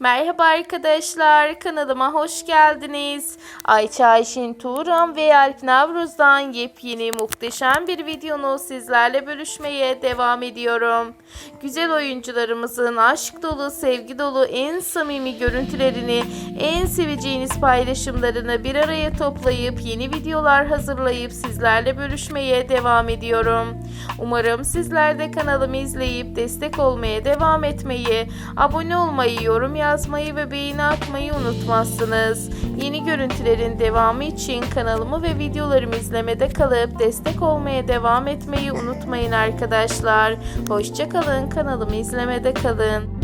Merhaba arkadaşlar, kanalıma hoş geldiniz. Ayça Ayşin Turan ve Alp Navruz'dan yepyeni muhteşem bir videonu sizlerle bölüşmeye devam ediyorum. Güzel oyuncularımızın aşk dolu, sevgi dolu, en samimi görüntülerini, en seveceğiniz paylaşımlarını bir araya toplayıp yeni videolar hazırlayıp sizlerle bölüşmeye devam ediyorum. Umarım sizler de kanalımı izleyip destek olmaya devam etmeyi, abone olmayı, yorum yazmayı ve beğeni atmayı unutmazsınız. Yeni görüntülerin devamı için kanalımı ve videolarımı izlemede kalıp destek olmaya devam etmeyi unutmayın arkadaşlar. Hoşçakalın, kanalımı izlemede kalın.